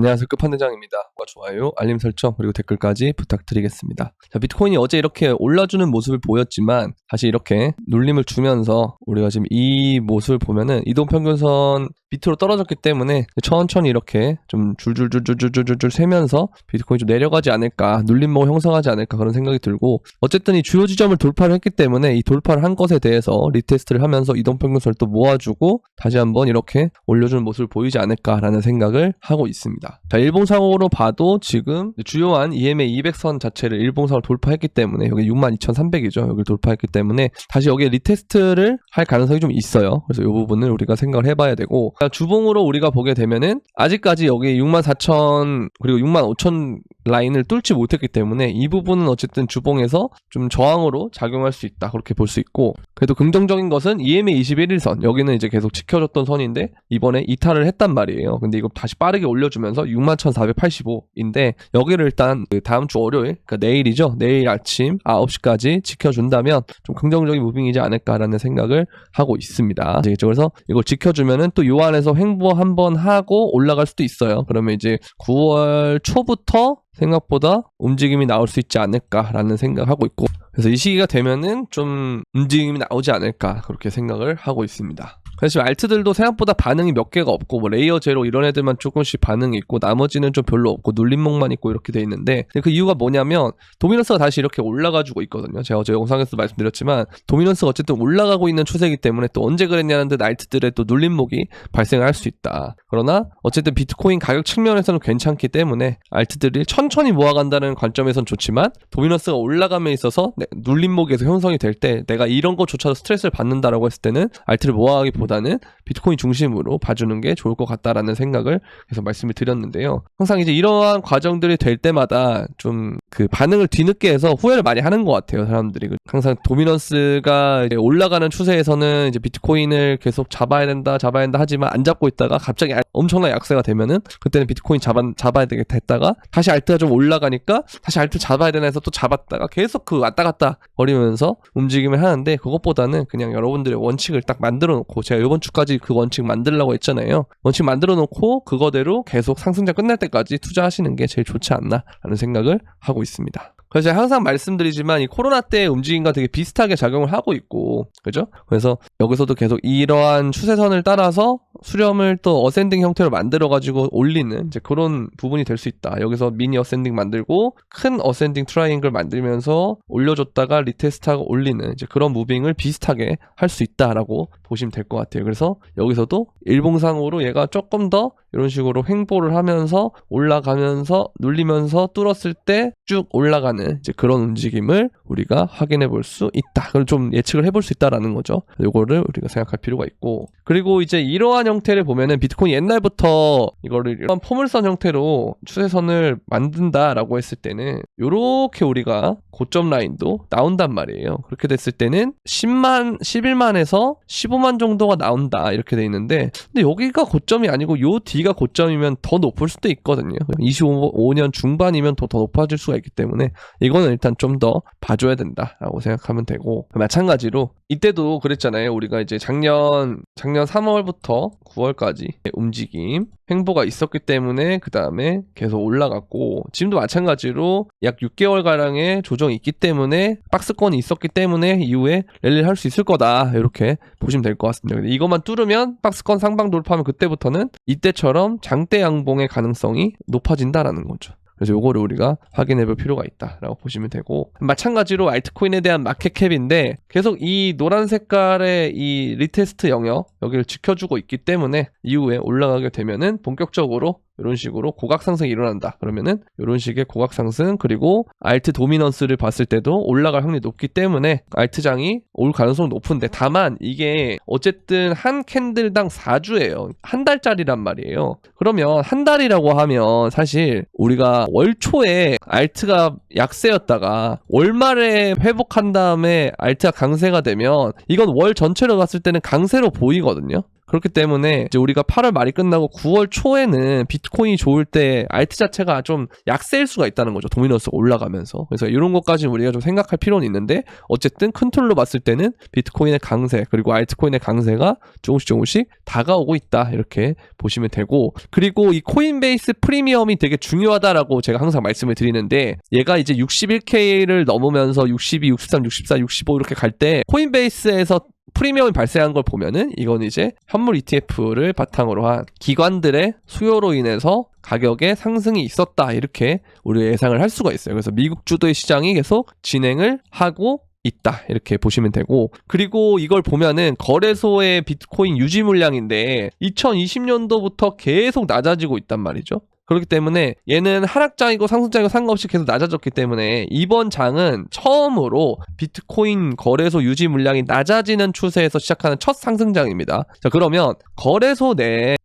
안녕하세요. 끝판대장입니다. 좋아요, 알림 설정, 그리고 댓글까지 부탁드리겠습니다. 자, 비트코인이 어제 이렇게 올라주는 모습을 보였지만, 다시 이렇게 눌림을 주면서, 우리가 지금 이 모습을 보면은, 이동 평균선 밑으로 떨어졌기 때문에, 천천히 이렇게 좀 줄줄줄줄줄줄줄 세면서, 비트코인이 좀 내려가지 않을까, 눌림목 형성하지 않을까, 그런 생각이 들고, 어쨌든 이 주요 지점을 돌파를 했기 때문에, 이 돌파를 한 것에 대해서 리테스트를 하면서 이동 평균선을 또 모아주고, 다시 한번 이렇게 올려주는 모습을 보이지 않을까라는 생각을 하고 있습니다. 자, 일봉상으로 봐도 지금 주요한 EMA 200선 자체를 일봉상으로 돌파했기 때문에 여기 62,300이죠. 여기를 돌파했기 때문에 다시 여기에 리테스트를 할 가능성이 좀 있어요. 그래서 이 부분을 우리가 생각을 해봐야 되고 자, 주봉으로 우리가 보게 되면은 아직까지 여기 64,000 그리고 65,000 라인을 뚫지 못했기 때문에 이 부분은 어쨌든 주봉에서 좀 저항으로 작용할 수 있다. 그렇게 볼 수 있고. 그래도 긍정적인 것은 EMA 21일선. 여기는 이제 계속 지켜줬던 선인데 이번에 이탈을 했단 말이에요. 근데 이거 다시 빠르게 올려주면서 61,485인데 여기를 일단 그 다음 주 월요일 그러니까 내일이죠? 내일 아침 9시까지 지켜준다면 좀 긍정적인 무빙이지 않을까라는 생각을 하고 있습니다? 그래서 이걸 지켜주면은 또 요 안에서 횡보 한번 하고 올라갈 수도 있어요. 그러면 이제 9월 초부터 생각보다 움직임이 나올 수 있지 않을까라는 생각하고 있고 그래서 이 시기가 되면은 좀 움직임이 나오지 않을까 그렇게 생각을 하고 있습니다. 지금 알트들도 생각보다 반응이 몇 개가 없고 뭐 레이어 제로 이런 애들만 조금씩 반응이 있고 나머지는 좀 별로 없고 눌림목만 있고 이렇게 돼 있는데 그 이유가 뭐냐면 도미넌스가 다시 이렇게 올라가지고 있거든요. 제가 어제 영상에서 말씀드렸지만 도미넌스가 어쨌든 올라가고 있는 추세이기 때문에 또 언제 그랬냐는 듯 알트들의 또 눌림목이 발생할 수 있다. 그러나 어쨌든 비트코인 가격 측면에서는 괜찮기 때문에 알트들이 천천히 모아간다는 관점에선 좋지만 도미넌스가 올라감에 있어서 네, 눌림목에서 형성이 될 때 내가 이런 것조차도 스트레스를 받는다라고 했을 때는 알트를 모아가기보다 는 비트코인 중심으로 봐주는 게 좋을 것 같다라는 생각을 계속 말씀을 드렸는데요. 항상 이제 이러한 과정들이 될 때마다 좀 그 반응을 뒤늦게 해서 후회를 많이 하는 것 같아요 사람들이 항상 도미넌스가 이제 올라가는 추세에서는 이제 비트코인을 계속 잡아야 된다 잡아야 된다 하지만 안 잡고 있다가 갑자기 알- 엄청난 약세가 되면은 그때는 비트코인 잡아, 잡아야 되겠다 했다가 다시 알트가 좀 올라가니까 다시 알트 잡아야 되나 해서 또 잡았다가 계속 그 왔다 갔다 거리면서 움직임을 하는데 그것보다는 그냥 여러분들의 원칙을 딱 만들어 놓고 제가 이번 주까지 그 원칙 만들려고 했잖아요 원칙 만들어 놓고 그거대로 계속 상승장 끝날 때까지 투자하시는 게 제일 좋지 않나라는 생각을 하고 있습니다. 그래서 항상 말씀드리지만 이 코로나 때 움직임과 되게 비슷하게 작용을 하고 있고 그죠? 그래서 여기서도 계속 이러한 추세선을 따라서 수렴을 또 어센딩 형태로 만들어 가지고 올리는 이제 그런 부분이 될 수 있다. 여기서 미니 어센딩 만들고 큰 어센딩 트라이앵글 만들면서 올려줬다가 리테스트하고 올리는 이제 그런 무빙을 비슷하게 할 수 있다라고 보시면 될 것 같아요. 그래서 여기서도 일봉상으로 얘가 조금 더 이런 식으로 횡보를 하면서 올라가면서 눌리면서 뚫었을 때 쭉 올라가는 이제 그런 움직임을 우리가 확인해 볼 수 있다. 그걸 좀 예측을 해볼 수 있다라는 거죠. 요거를 우리가 생각할 필요가 있고 그리고 이제 이러한 형태를 보면은 비트코인 옛날부터 이거를 이런 포물선 형태로 추세선을 만든다라고 했을 때는 요렇게 우리가 고점 라인도 나온단 말이에요. 그렇게 됐을 때는 10만, 11만에서 15만 정도가 나온다 이렇게 돼 있는데 근데 여기가 고점이 아니고 요 뒤가 고점이면 더 높을 수도 있거든요. 25년 중반이면 더, 더 높아질 수가 있기 때문에 이거는 일단 좀 더 봐 줘야 된다라고 생각하면 되고 마찬가지로 이때도 그랬잖아요. 우리가 이제 작년 작년 3월부터 9월까지 움직임 횡보가 있었기 때문에 그 다음에 계속 올라갔고 지금도 마찬가지로 약 6개월 가량의 조정이 있기 때문에 박스권이 있었기 때문에 이후에 랠리를 할 수 있을 거다 이렇게 보시면 될 것 같습니다. 근데 이것만 뚫으면 박스권 상방 돌파하면 그때부터는 이때처럼 장대 양봉의 가능성이 높아진다라는 거죠. 그래서 요거를 우리가 확인해 볼 필요가 있다라고 보시면 되고 마찬가지로 알트코인에 대한 마켓캡인데 계속 이 노란 색깔의 이 리테스트 영역 여기를 지켜주고 있기 때문에 이후에 올라가게 되면은 본격적으로 이런 식으로 고각 상승이 일어난다. 그러면은 이런 식의 고각 상승 그리고 알트 도미넌스를 봤을 때도 올라갈 확률이 높기 때문에 알트장이 올 가능성이 높은데 다만 이게 어쨌든 한 캔들당 4주예요. 한 달짜리란 말이에요. 그러면 한 달이라고 하면 사실 우리가 월 초에 알트가 약세였다가 월말에 회복한 다음에 알트가 강세가 되면 이건 월 전체로 봤을 때는 강세로 보이거든요. 그렇기 때문에 이제 우리가 8월 말이 끝나고 9월 초에는 비트코인이 좋을 때 알트 자체가 좀 약세일 수가 있다는 거죠. 도미넌스가 올라가면서. 그래서 이런 것까지 우리가 좀 생각할 필요는 있는데 어쨌든 큰 틀로 봤을 때는 비트코인의 강세 그리고 알트코인의 강세가 조금씩 조금씩 다가오고 있다. 이렇게 보시면 되고 그리고 이 코인베이스 프리미엄이 되게 중요하다라고 제가 항상 말씀을 드리는데 얘가 이제 61K를 넘으면서 62, 63, 64, 65 이렇게 갈 때 코인베이스에서 프리미엄이 발생한 걸 보면은 이건 이제 현물 ETF를 바탕으로 한 기관들의 수요로 인해서 가격의 상승이 있었다 이렇게 우리 예상을 할 수가 있어요. 그래서 미국 주도의 시장이 계속 진행을 하고 있다 이렇게 보시면 되고 그리고 이걸 보면은 거래소의 비트코인 유지 물량인데 2020년도부터 계속 낮아지고 있단 말이죠. 그렇기 때문에 얘는 하락장이고 상승장이고 상관없이 계속 낮아졌기 때문에 이번 장은 처음으로 비트코인 거래소 유지 물량이 낮아지는 추세에서 시작하는 첫 상승장입니다. 자 그러면 거래소 내에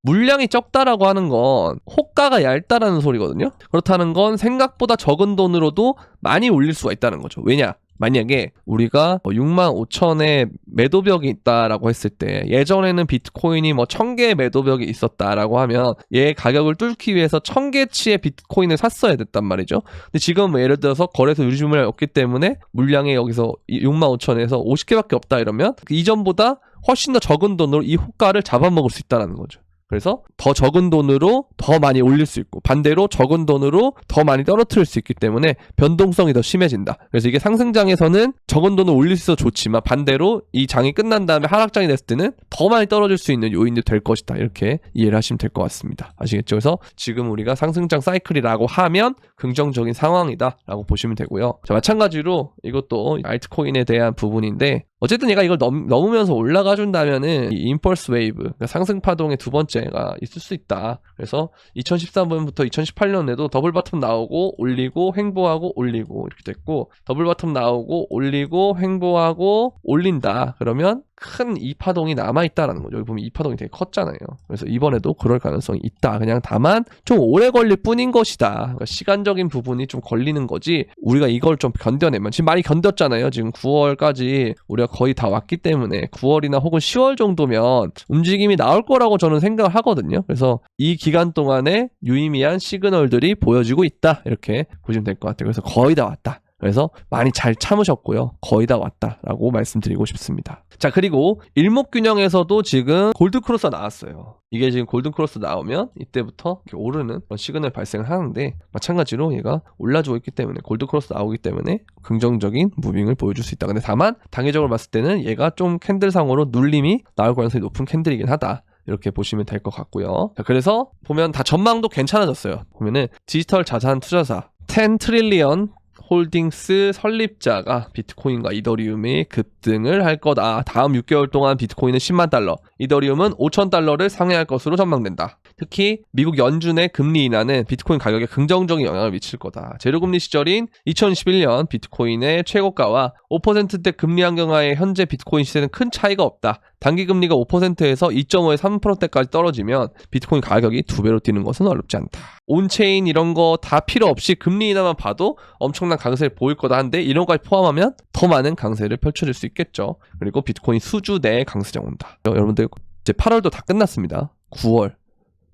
물량이 적다라고 하는 건 호가가 얇다라는 소리거든요. 그렇다는 건 생각보다 적은 돈으로도 많이 올릴 수가 있다는 거죠. 왜냐? 만약에 우리가 6만 5천의 매도벽이 있다라고 했을 때 예전에는 비트코인이 뭐 1000개의 매도벽이 있었다라고 하면 얘 가격을 뚫기 위해서 1000개치의 비트코인을 샀어야 됐단 말이죠. 근데 지금 뭐 예를 들어서 거래소 유지물량이 없기 때문에 물량이 여기서 6만 5천에서 50개밖에 없다 이러면 그 이전보다 훨씬 더 적은 돈으로 이 호가를 잡아먹을 수 있다는 거죠. 그래서 더 적은 돈으로 더 많이 올릴 수 있고 반대로 적은 돈으로 더 많이 떨어뜨릴 수 있기 때문에 변동성이 더 심해진다. 그래서 이게 상승장에서는 적은 돈을 올릴 수 있어 좋지만 반대로 이 장이 끝난 다음에 하락장이 됐을 때는 더 많이 떨어질 수 있는 요인도 될 것이다. 이렇게 이해를 하시면 될 것 같습니다. 아시겠죠? 그래서 지금 우리가 상승장 사이클이라고 하면 긍정적인 상황이다라고 보시면 되고요. 자, 마찬가지로 이것도 알트코인에 대한 부분인데 어쨌든 얘가 이걸 넘, 넘으면서 올라가 준다면은 이 임펄스 웨이브 그러니까 상승 파동의 두 번째가 있을 수 있다. 그래서 2013년부터 2018년에도 더블 바텀 나오고 올리고 횡보하고 올리고 이렇게 됐고 더블 바텀 나오고 올리고 횡보하고 올린다. 그러면 큰 이 파동이 남아 있다라는 거죠. 여기 보면 이 파동이 되게 컸잖아요. 그래서 이번에도 그럴 가능성이 있다. 그냥 다만 좀 오래 걸릴 뿐인 것이다. 그러니까 시간적인 부분이 좀 걸리는 거지. 우리가 이걸 좀 견뎌내면 지금 많이 견뎠잖아요. 지금 9월까지 우리가 거의 다 왔기 때문에 9월이나 혹은 10월 정도면 움직임이 나올 거라고 저는 생각을 하거든요. 그래서 이 기간 동안에 유의미한 시그널들이 보여지고 있다. 이렇게 보시면 될 것 같아요. 그래서 거의 다 왔다. 그래서 많이 잘 참으셨고요. 거의 다 왔다라고 말씀드리고 싶습니다. 자, 그리고 일목균형에서도 지금 골드크로스가 나왔어요. 이게 지금 골든크로스 나오면 이때부터 이렇게 오르는 시그널 발생을 하는데 마찬가지로 얘가 올라주고 있기 때문에 골드크로스 나오기 때문에 긍정적인 무빙을 보여줄 수 있다. 근데 다만 단계적으로 봤을 때는 얘가 좀 캔들상으로 눌림이 나올 가능성이 높은 캔들이긴 하다. 이렇게 보시면 될 것 같고요. 자, 그래서 보면 다 전망도 괜찮아졌어요. 보면은 디지털 자산 투자사 10 트릴리언 홀딩스 설립자가 비트코인과 이더리움이 급등을 할 거다. 다음 6개월 동안 비트코인은 10만 달러, 이더리움은 5천 달러를 상회할 것으로 전망된다. 특히 미국 연준의 금리 인하는 비트코인 가격에 긍정적인 영향을 미칠 거다. 제로금리 시절인 2011년 비트코인의 최고가와 5%대 금리 환경하에 현재 비트코인 시세는 큰 차이가 없다. 단기 금리가 5%에서 2.5에 3%대까지 떨어지면 비트코인 가격이 두 배로 뛰는 것은 어렵지 않다. 온체인 이런 거 다 필요 없이 금리 인하만 봐도 엄청난 강세를 보일 거다 한데 이런 것까지 포함하면 더 많은 강세를 펼쳐질 수 있겠죠. 그리고 비트코인 수주 내에 강세장 온다. 여러분들 이제 8월도 다 끝났습니다. 9월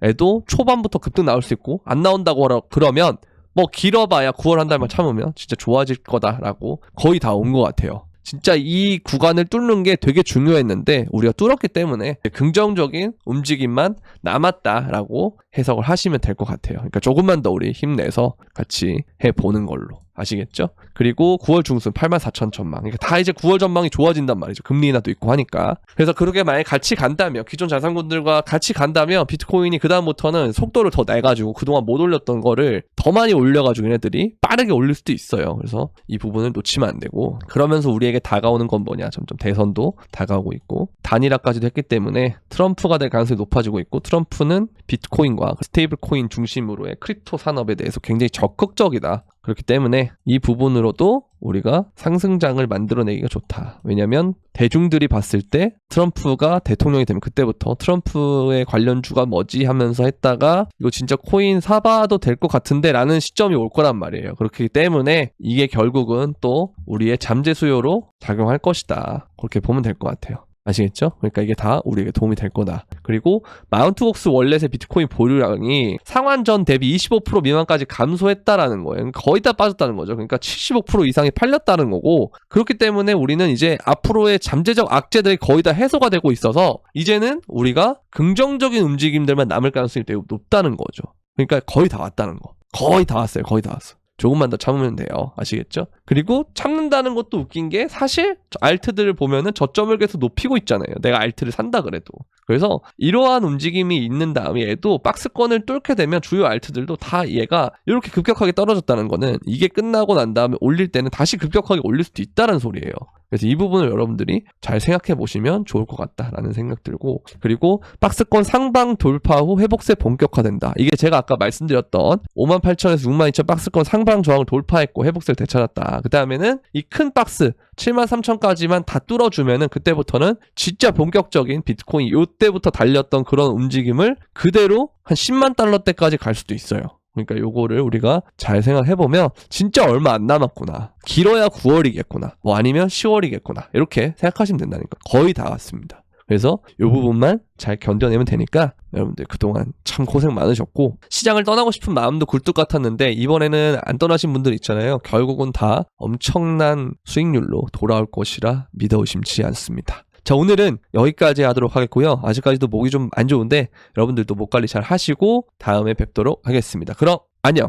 에도 초반부터 급등 나올 수 있고 안 나온다고 그러면 뭐 길어봐야 9월 한 달만 참으면 진짜 좋아질 거다라고 거의 다 온 것 같아요. 진짜 이 구간을 뚫는 게 되게 중요했는데 우리가 뚫었기 때문에 긍정적인 움직임만 남았다라고 해석을 하시면 될 것 같아요. 그러니까 조금만 더 우리 힘내서 같이 해보는 걸로. 아시겠죠? 그리고 9월 중순 8만 4천 천망. 그러니까 다 이제 9월 전망이 좋아진단 말이죠. 금리 인하도 있고 하니까. 그래서 그렇게 만약에 같이 간다면, 기존 자산군들과 같이 간다면 비트코인이 그다음부터는 속도를 더 내가지고 그동안 못 올렸던 거를 더 많이 올려가지고 얘네들이 빠르게 올릴 수도 있어요. 그래서 이 부분을 놓치면 안 되고. 그러면서 우리에게 다가오는 건 뭐냐. 점점 대선도 다가오고 있고. 단일화까지도 했기 때문에 트럼프가 될 가능성이 높아지고 있고, 트럼프는 비트코인과 스테이블 코인 중심으로의 크립토 산업에 대해서 굉장히 적극적이다. 그렇기 때문에 이 부분으로도 우리가 상승장을 만들어내기가 좋다. 왜냐면 대중들이 봤을 때 트럼프가 대통령이 되면 그때부터 트럼프의 관련주가 뭐지 하면서 했다가 이거 진짜 코인 사봐도 될 것 같은데 라는 시점이 올 거란 말이에요. 그렇기 때문에 이게 결국은 또 우리의 잠재 수요로 작용할 것이다. 그렇게 보면 될 것 같아요. 아시겠죠? 그러니까 이게 다 우리에게 도움이 될 거다. 그리고 마운트곡스 월렛의 비트코인 보유량이 상환 전 대비 25% 미만까지 감소했다라는 거예요. 그러니까 거의 다 빠졌다는 거죠. 그러니까 75% 이상이 팔렸다는 거고 그렇기 때문에 우리는 이제 앞으로의 잠재적 악재들이 거의 다 해소가 되고 있어서 이제는 우리가 긍정적인 움직임들만 남을 가능성이 되게 높다는 거죠. 그러니까 거의 다 왔다는 거. 거의 다 왔어요. 거의 다 왔어. 조금만 더 참으면 돼요. 아시겠죠? 그리고 참는다는 것도 웃긴 게 사실 알트들을 보면은 저점을 계속 높이고 있잖아요. 내가 알트를 산다 그래도. 그래서 이러한 움직임이 있는 다음에 얘도 박스권을 뚫게 되면 주요 알트들도 다 얘가 이렇게 급격하게 떨어졌다는 거는 이게 끝나고 난 다음에 올릴 때는 다시 급격하게 올릴 수도 있다는 소리예요. 그래서 이 부분을 여러분들이 잘 생각해 보시면 좋을 것 같다라는 생각 들고 그리고 박스권 상방 돌파 후 회복세 본격화된다. 이게 제가 아까 말씀드렸던 58,000에서 62,000 박스권 상방 저항을 돌파했고 회복세를 되찾았다. 그 다음에는 이 큰 박스 73,000까지만 다 뚫어주면은 그때부터는 진짜 본격적인 비트코인 요때부터 달렸던 그런 움직임을 그대로 한 10만 달러 때까지 갈 수도 있어요. 그러니까 요거를 우리가 잘 생각해 보면 진짜 얼마 안 남았구나. 길어야 9월이겠구나. 뭐 아니면 10월이겠구나. 이렇게 생각하시면 된다니까. 거의 다 왔습니다. 그래서 요 부분만 잘 견뎌내면 되니까 여러분들 그동안 참 고생 많으셨고 시장을 떠나고 싶은 마음도 굴뚝 같았는데 이번에는 안 떠나신 분들 있잖아요. 결국은 다 엄청난 수익률로 돌아올 것이라 믿어 의심치 않습니다. 자 오늘은 여기까지 하도록 하겠고요. 아직까지도 목이 좀 안 좋은데 여러분들도 목 관리 잘 하시고 다음에 뵙도록 하겠습니다. 그럼 안녕.